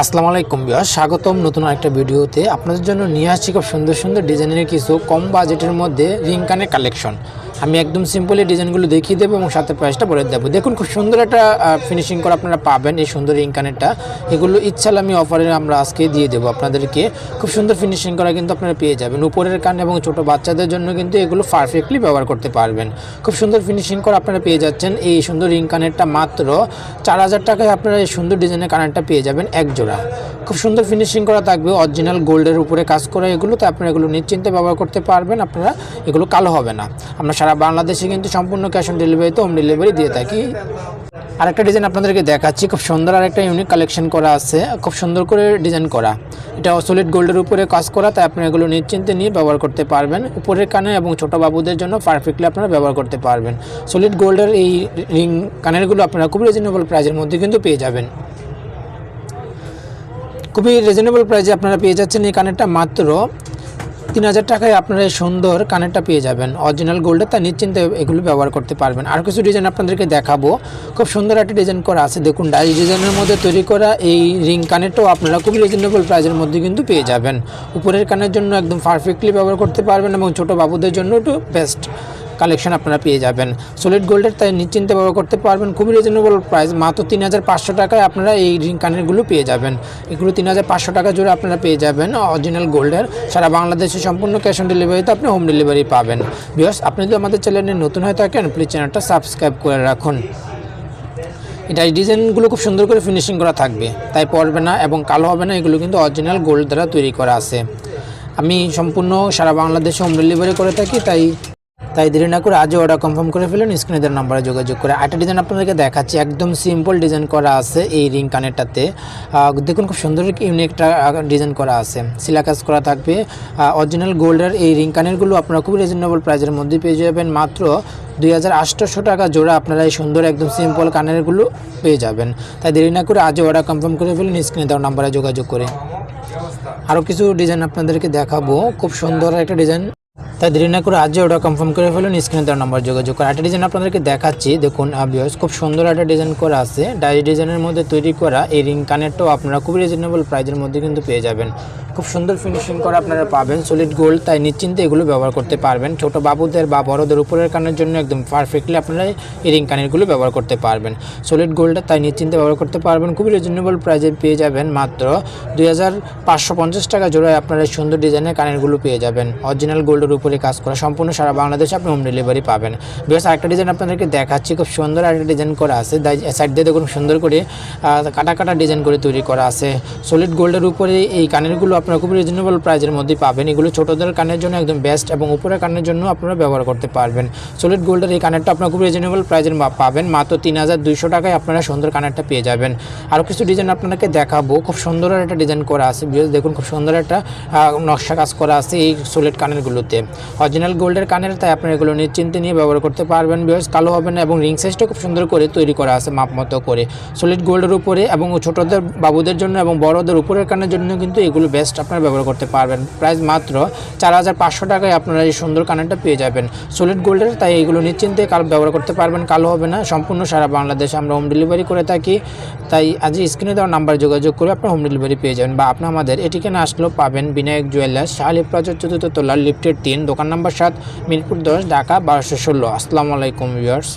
আসসালামু আলাইকুম বিহার স্বাগতম নতুন একটা ভিডিওতে। আপনাদের জন্য নিয়ে আসছি খুব সুন্দর সুন্দর ডিজাইনের কিছু কম বাজেটের মধ্যে রিং কানের কালেকশন। আমি একদম সিম্পলি ডিজাইনগুলো দেখিয়ে দেবো এবং সাথে প্রাইসটা বলে দেবো। দেখুন, খুব সুন্দর একটা ফিনিশিং করে আপনারা পাবেন এই সুন্দর রিং কানেরটা এগুলো ইচ্ছাল আমি অফারে আমরা আজকে দিয়ে দেবো আপনাদেরকে। খুব সুন্দর ফিনিশিং করা কিন্তু আপনারা পেয়ে যাবেন। উপরের কান এবং ছোট বাচ্চাদের জন্য কিন্তু এগুলো পারফেক্টলি ব্যবহার করতে পারবেন। খুব সুন্দর ফিনিশিং করা আপনারা পেয়ে যাচ্ছেন এই সুন্দর রিং কানেরটা মাত্র চার হাজার টাকায় আপনারা এই সুন্দর ডিজাইনের কানেরটা পেয়ে যাবেন এক জোড়া খুব সুন্দর ফিনিশিং করা থাকবে অরিজিনাল গোল্ডের উপরে কাজ করা এগুলো, তো আপনারা এগুলো নিশ্চিন্তে ব্যবহার করতে পারবেন, আপনারা এগুলো কালো হবে না। আমরা সারা বাংলাদেশে কিন্তু সম্পূর্ণ ক্যাশ অন ডেলিভারিতে হোম ডেলিভারি দিয়ে থাকি। আরেকটা ডিজাইন আপনাদেরকে দেখাচ্ছি, খুব সুন্দর আরেকটা ইউনিক কালেকশন করা আছে, খুব সুন্দর করে ডিজাইন করা। এটা সলিড গোল্ডের উপরে কাজ করা, তাই আপনি এগুলো নিশ্চিন্তে নিয়ে ব্যবহার করতে পারবেন। উপরের কানে এবং ছোট বাবুদের জন্য পারফেক্টলি আপনারা ব্যবহার করতে পারবেন। সলিড গোল্ডের এই রিং কানেরগুলো আপনারা খুব রিজনেবল প্রাইসের মধ্যে কিন্তু পেয়ে যাবেন। খুবই রিজনেবল প্রাইসে আপনারা পেয়ে যাচ্ছেন এই কানেরটা মাত্র তিন হাজার টাকায় আপনারা এই সুন্দর কানেরটা পেয়ে যাবেন। অরিজিনাল গোল্ডের তা নিশ্চিন্তে এগুলো ব্যবহার করতে পারবেন। আর কিছু ডিজাইন আপনাদেরকে দেখাবো। খুব সুন্দর একটা ডিজাইন করা আছে। দেখুন ডাই ডিজাইনের মধ্যে তৈরি করা এই রিং কানেরটাও আপনারা খুবই রিজনেবল প্রাইসের মধ্যে কিন্তু পেয়ে যাবেন। উপরের কানের জন্য একদম পারফেক্টলি ব্যবহার করতে পারবেন এবং ছোটো বাবুদের জন্য একটু বেস্ট কালেকশন আপনারা পেয়ে যাবেন। সলিড গোল্ডের তাই নিশ্চিন্তে ব্যবহার করতে পারবেন। খুবই রিজনেবল প্রাইস মাত্র তিন হাজার পাঁচশো টাকায় আপনারা এই রিং কানেরগুলো পেয়ে যাবেন। এগুলো তিন হাজার পাঁচশো টাকা জুড়ে আপনারা পেয়ে যাবেন অরিজিনাল গোল্ডের সারা বাংলাদেশে সম্পূর্ণ ক্যাশ অন ডেলিভারিতে আপনি হোম ডেলিভারি পাবেন। বিকজ আপনি যদি আমাদের চ্যানেলে নতুন হয়ে থাকেন প্লিজ চ্যানেলটা সাবস্ক্রাইব করে রাখুন। এটা ডিজাইনগুলো খুব সুন্দর করে ফিনিশিং করা থাকবে। তাই পড়বে না এবং কালো হবে না, এগুলো কিন্তু অরিজিনাল গোল্ড দ্বারা তৈরি করা আছে। আমি সম্পূর্ণ সারা বাংলাদেশে হোম ডেলিভারি করে থাকি, তাই তাই দেরি না করে আজও অর্ডার কনফার্ম করে ফেলুন স্ক্রিনে দেওয়ার নাম্বারে যোগাযোগ করে। একটা ডিজাইন আপনাদেরকে দেখাচ্ছি, একদম সিম্পল ডিজাইন করা আছে এই রিং কানেরটাতে। দেখুন খুব সুন্দর ইউনিকটা ডিজাইন করা আছে। সিলাকাস করা থাকবে। অরিজিনাল গোল্ডের এই রিং কানেরগুলো আপনারা খুব রিজনেবল প্রাইসের মধ্যে পেয়ে যাবেন। মাত্র দুই হাজার টাকা জোড়া আপনারা এই সুন্দর একদম সিম্পল কানেরগুলো পেয়ে যাবেন। তাই দেরি না করে আজও অর্ডার কনফার্ম করে ফেলুন স্ক্রিনে দেওয়ার নাম্বারে যোগাযোগ করে। আরও কিছু ডিজাইন আপনাদেরকে দেখাবো। খুব সুন্দর একটা ডিজাইন তাই দেরি না করে আজই ওটা কনফার্ম করে ফেলুন স্ক্রিনে তার নাম্বার যোগাযোগ করে। একটা ডিজাইন আপনাদেরকে দেখাচ্ছি, দেখুন আবিয়াস খুব সুন্দর একটা ডিজাইন করা আছে। ডাই ডিজাইনের মধ্যে তৈরি করা এই রিং কানেরটাও আপনারা খুব রিজনেবল প্রাইজের মধ্যে কিন্তু পেয়ে যাবেন। খুব সুন্দর ফিনিশিং করা আপনারা পাবেন সলিড গোল্ড তাই নিশ্চিন্তে এগুলো ব্যবহার করতে পারবেন। ছোট বাবুদের বা বড়দের উপরের কানের জন্য একদম পারফেক্টলি আপনারা এই রিং কানেরগুলো ব্যবহার করতে পারবেন। সলিড গোল্ডটা তাই নিশ্চিন্তে ব্যবহার করতে পারবেন, খুবই রিজনেবল প্রাইজে পেয়ে যাবেন মাত্র দুই হাজার পাঁচশো পঞ্চাশ টাকা জোড়ায় আপনারা সুন্দর ডিজাইনের কানেরগুলো পেয়ে যাবেন। অরিজিনাল গোল্ডের উপরে কাজ করা সম্পূর্ণ সারা বাংলাদেশে আপনি হোম ডেলিভারি পাবেন। বেশ আরেকটা ডিজাইন আপনাদেরকে দেখাচ্ছি, খুব সুন্দর একটা ডিজাইন করা আছে। সাইড দিয়ে দেখুন, সুন্দর করে কাটা কাটা ডিজাইন করে তৈরি করা আছে। সলিড গোল্ডের উপরে এই কানেরগুলো আপনারা খুব রিজনেবল প্রাইজের মধ্যে পাবেন। এগুলো ছোটোদের কানের জন্য একদম বেস্ট এবং উপরের কানের জন্য আপনারা ব্যবহার করতে পারবেন। সলিড গোল্ডের এই কানেরটা আপনারা খুব রিজনেবল প্রাইজের পাবেন। মাত্র তিন হাজার দুইশো টাকায় আপনারা সুন্দর কানেরটা পেয়ে যাবেন। আরও কিছু ডিজাইন আপনাদেরকে দেখাবো। খুব সুন্দর একটা ডিজাইন করা আছে। বিকজ দেখুন, খুব সুন্দর একটা নকশা কাজ করা আছে এই সলিড কানেরগুলোতে। অরিজিনাল গোল্ডের কানের তাই আপনারা এগুলো নিশ্চিন্তে নিয়ে ব্যবহার করতে পারবেন বিকজ কালো হবে না এবং রিং সাইজটা খুব সুন্দর করে তৈরি করা আছে মাপ মতো করে। সলিড গোল্ডের উপরে এবং ছোটদের, বাবুদের জন্য এবং বড়দের উপরের কানের জন্য কিন্তু এগুলো বেস্ট আপনারা ব্যবহার করতে পারবেন। প্রাইস মাত্র চার হাজার পাঁচশো টাকায় আপনারা এই সুন্দর কানেরটা পেয়ে যাবেন। সলিড গোল্ডের তাই এগুলো নিশ্চিন্তে কাল ব্যবহার করতে পারবেন। কালো হবে না, সম্পূর্ণ সারা বাংলাদেশে আমরা হোম ডেলিভারি করে থাকি। তাই আজ স্ক্রিনে দেওয়া নাম্বার যোগাযোগ করে আপনার হোম ডেলিভারি পেয়ে যাবেন বা আপনি আমাদের এটিকে না আসলেও পাবেন। বিনায়ক জুয়েলার্স শাহালি প্লাজার চতুর্থ তলার লিফটের তিন। দোকান নাম্বার সাত মিরপুর দশ ঢাকা বারোশো ষোলো। আসসালামু আলাইকুম ভিউয়ার্স।